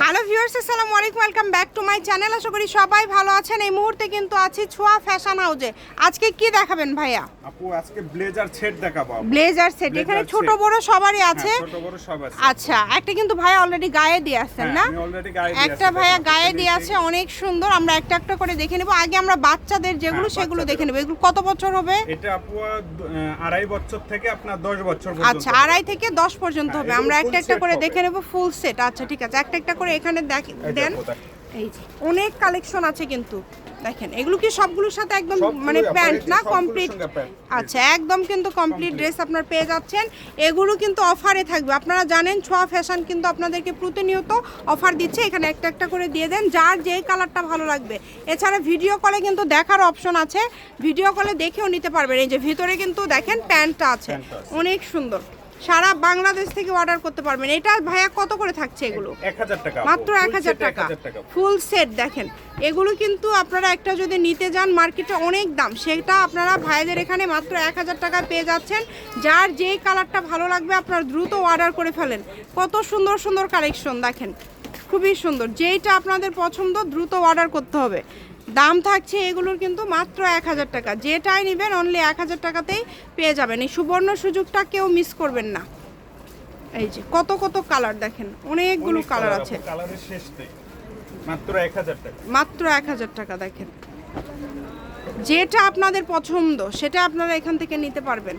Hello viewers আসসালামু আলাইকুম। Welcome back to my channel আশা করি সবাই ভালো আছেন। এই মুহূর্তে কিন্তু আছি ছোঁয়া ফ্যাশন হাউজে আজকে কি দেখাবেন ভাইয়া? আপু আজকে ব্লেজার সেট দেখাবো ব্লেজার সেট এখানে ছোট বড় সবারই আছে। হ্যাঁ, ছোট বড় সব আছে। আচ্ছা একটা কিন্তু ভাইয়া অলরেডি গায়ে দিয়ে আসছেন হ্যাঁ, না? একটা ভাইয়া গায়ে দিয়ে আছে অনেক সুন্দর। আমরা একটা একটা করে দেখে নেব। আগে আমরা বাচ্চাদের যেগুলো হ্যাঁ, সেগুলো দেখে নেব। এগুলো কত বছর হবে? এটা আপু আড়াই বছর থেকে আপনার দশ বছর পর্যন্ত আচ্ছা আড়াই থেকে দশ পর্যন্ত হবে। আমরা একটা একটা করে দেখে নেব ফুল সেট আচ্ছা ঠিক আছে। একটা একটা করে এখানে দেন। এই যে অনেক কালেকশন আছে কিন্তু। দেখেন এগুলো কি সবগুলোর সাথে একদম মানে প্যান্ট না? কমপ্লিট আচ্ছা একদম কিন্তু কমপ্লিট ড্রেস আপনার পেয়ে যাচ্ছেন। এগুলো কিন্তু অফারে থাকবে। আপনারা জানেন ছোঁয়া ফ্যাশন কিন্তু আপনাদেরকে প্রতিনিয়ত অফার দিচ্ছে। এখানে একটা একটা করে দিয়ে দেন যার যেই কালারটা ভালো লাগবে। এছাড়া ভিডিও কলে কিন্তু দেখার অপশন আছে। ভিডিও কলে দেখেও নিতে পারবেন। এই যে ভিতরে কিন্তু দেখেন প্যান্টটা আছে। অনেক সুন্দর। সারা বাংলাদেশ থেকে অর্ডার করতে পারবেন। এটা ভাইয়া কত করে থাকছে এগুলো। মাত্র এক হাজার টাকা। 1000 টাকা। ফুল সেট দেখেন। এগুলো কিন্তু আপনারা একটা যদি নিতে যান মার্কেটে অনেক দাম। সেটা আপনারা ভাইদের এখানে মাত্র এক হাজার টাকায় পেয়ে যাচ্ছেন। যার যেই কালারটা ভালো লাগবে আপনারা দ্রুত অর্ডার করে ফেলেন। কত সুন্দর সুন্দর কালেকশন দেখেন। খুবই সুন্দর। যেইটা আপনাদের পছন্দ দ্রুত অর্ডার করতে হবে। দাম থাকছে এগুলোর কিন্তু মাত্র এক হাজার টাকা। যেটাই নেবেন অনলি এক হাজার টাকাতেই পেয়ে যাবেন। এই সুবর্ণ সুযোগটা কেউ মিস করবেন না। এই যে কত কত কালার দেখেন। অনেকগুলো কালার আছে। কালারের শেষ নেই। মাত্র এক হাজার টাকা। মাত্র এক হাজার টাকা দেখেন। যেটা আপনাদের পছন্দ সেটা আপনারা এখান থেকে নিতে পারবেন।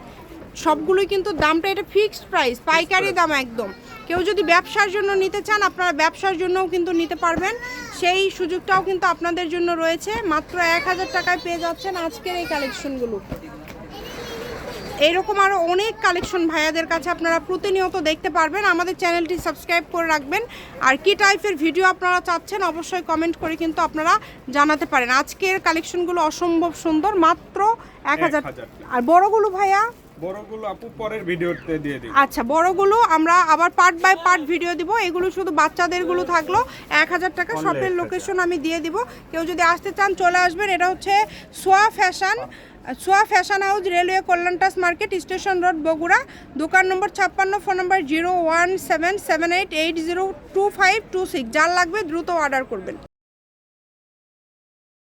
সবগুলোই কিন্তু দামটা এটা ফিক্সড প্রাইস পাইকারি দাম একদম। কেউ যদি ব্যবসার জন্য নিতে চান আপনারা ব্যবসার জন্যও কিন্তু নিতে পারবেন। সেই সুযোগটাও কিন্তু আপনাদের জন্য রয়েছে। মাত্র এক হাজার টাকায় পেয়ে যাচ্ছেন আজকের এই কালেকশনগুলো। এইরকম আরও অনেক কালেকশন ভাইয়াদের কাছে আপনারা প্রতিনিয়ত দেখতে পারবেন। আমাদের চ্যানেলটি সাবস্ক্রাইব করে রাখবেন। আর কি টাইপের ভিডিও আপনারা চাচ্ছেন অবশ্যই কমেন্ট করে কিন্তু আপনারা জানাতে পারেন। আজকের কালেকশনগুলো অসম্ভব সুন্দর। মাত্র এক হাজার 1000 আর বড়গুলো ভাইয়া? বড়গুলো আপু পরের ভিডিওতে দিয়ে দিই। আচ্ছা বড়গুলো আমরা আবার পার্ট বাই পার্ট ভিডিও দিব। এগুলো শুধু বাচ্চাদেরগুলো থাকল। এক হাজার টাকা শপের লোকেশন আমি দিয়ে দিব। কেউ যদি আসতে চান চলে আসবেন। এটা হচ্ছে Soya fashion Soya fashion house railway কল্যাণটাস market station road Bogura. দোকান নম্বর ছাপ্পান্ন phone number zero one seven seven eight eight zero two five two six যার লাগবে দ্রুত অর্ডার করবেন।